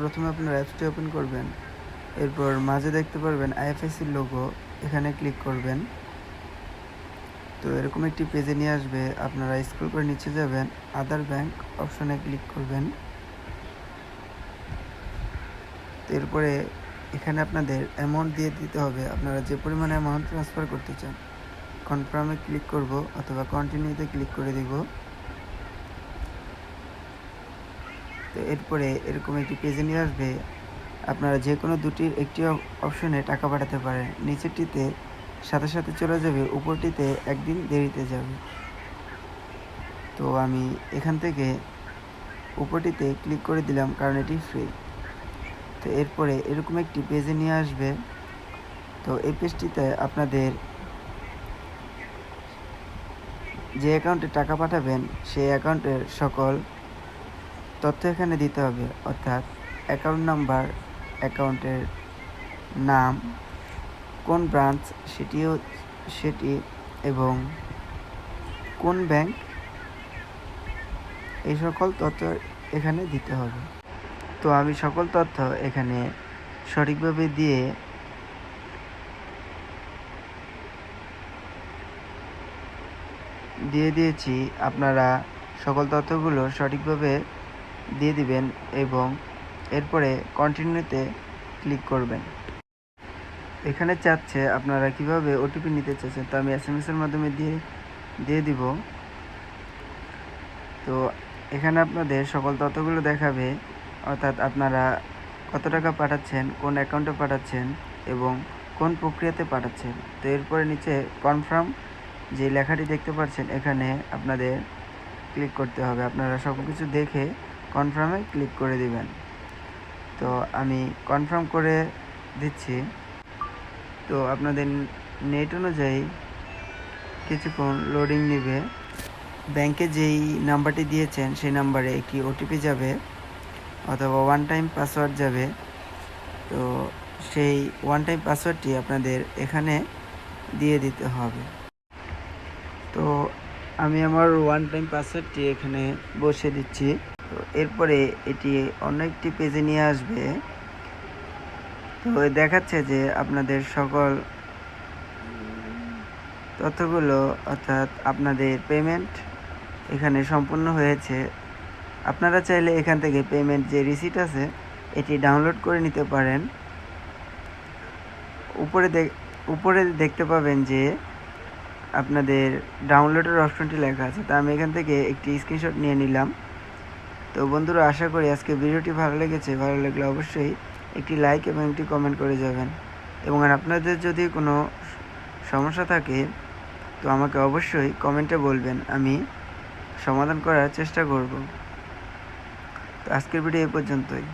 প্রথমে আপনার অ্যাপসটি ওপেন করবেন। এরপর মাঝে দেখতে পারবেন আইএফএসির লোগো। এখানে ক্লিক করবেন। তো এরকম একটি পেজে নিয়ে আসবে। আপনারা স্ক্রল করে নিচে যাবেন। আদার ব্যাংক অপশনে ক্লিক করবেন। এরপরে এখানে আপনাদের অ্যামাউন্ট দিয়ে দিতে হবে। আপনারা যে পরিমাণে অ্যামাউন্ট ট্রান্সফার করতে চান কনফার্মে ক্লিক করব অথবা কন্টিনিউতে ক্লিক করে দিব। তো এরপরে এরকম একটি পেজে নিয়ে আসবে, আপনারা যে কোনো দুটির একটি অপশনে টাকা পাঠাতে পারেন। নিচেরটিতে সাথে সাথে চলে যাবে, উপরটিতে একদিন দেরিতে যাবে। তো আমি এখান থেকে উপরটিতে ক্লিক করে দিলাম, কারণ এটি ফ্রি তো এরপরে এরকম একটি পেজে নিয়ে আসবে। তো এই পেজটিতে আপনাদের যে অ্যাকাউন্টে টাকা পাঠাবেন, সেই অ্যাকাউন্টের সকল তথ্য এখানে দিতে হবে, অর্থাৎ অ্যাকাউন্ট নাম্বার অ্যাকাউন্টের নাম, কোন ব্রাঞ্চ সেটিও, সেটি এবং কোন ব্যাংক এই সকল তথ্য এখানে দিতে হবে। তো আমি সকল তথ্য এখানে সঠিকভাবে দিয়ে দিয়ে দিয়েছি। আপনারা সকল তথ্যগুলো সঠিকভাবে দিয়ে দিবেন এবং এরপরে কন্টিনিউতে ক্লিক করবেন। এখানে চাচ্ছে আপনারা কীভাবে ওটিপি নিতে চাচ্ছেন, তো আমি এস এম এসের মাধ্যমে দিয়ে দিয়ে দিব। তো এখানে আপনাদের সকল তথ্যগুলো দেখাবে, অর্থাৎ আপনারা কত টাকা পাঠাচ্ছেন, কোন অ্যাকাউন্টে পাঠাচ্ছেন এবং কোন প্রক্রিয়াতে পাঠাচ্ছেন। তো এরপরে নিচে কনফার্ম যে লেখাটি দেখতে পাচ্ছেন, এখানে আপনাদের ক্লিক করতে হবে। আপনারা সব কিছু দেখে কনফার্মে ক্লিক করে দিবেন। তো আমি কনফার্ম করে দিচ্ছি। তো আপনাদের নেট অনুযায়ী কিছুক্ষণ লোডিং নেবে। ব্যাংকে যেই নাম্বারটি দিয়েছেন, সেই নাম্বারে একটি ওটিপি যাবে অথবা ওয়ান টাইম পাসওয়ার্ড যাবে। তো সেই ওয়ান টাইম পাসওয়ার্ডটি আপনাদের এখানে দিয়ে দিতে হবে। তো আমি আমার ওয়ান টাইম পাসওয়ার্ডটি এখানে বসে দিচ্ছি। তো এরপরে এটি অন্য একটি পেজে নিয়ে আসবে। তো দেখাচ্ছে যে আপনাদের সকল তথ্যগুলো, অর্থাৎ আপনাদের পেমেন্ট এখানে সম্পূর্ণ হয়েছে। আপনারা চাইলে এখান থেকে পেমেন্ট যে রিসিট আছে, এটি ডাউনলোড করে নিতে পারেন। উপরে দেখ উপরে দেখতে পাবেন যে আপনাদের ডাউনলোডের অপশনটি লেখা আছে। তা আমি এখান থেকে একটি স্ক্রিনশট নিয়ে নিলাম। তো বন্ধুরা, আশা করি আজকে ভিডিওটি ভালো লেগেছে। ভালো লাগলে অবশ্যই একটি লাইক এবং একটি কমেন্ট করে যাবেন। এবং আপনাদের যদি কোনো সমস্যা থাকে, তো আমাকে অবশ্যই কমেন্টে বলবেন। আমি সমাধান করার চেষ্টা করব। তো আজকের ভিডিও এই পর্যন্তই।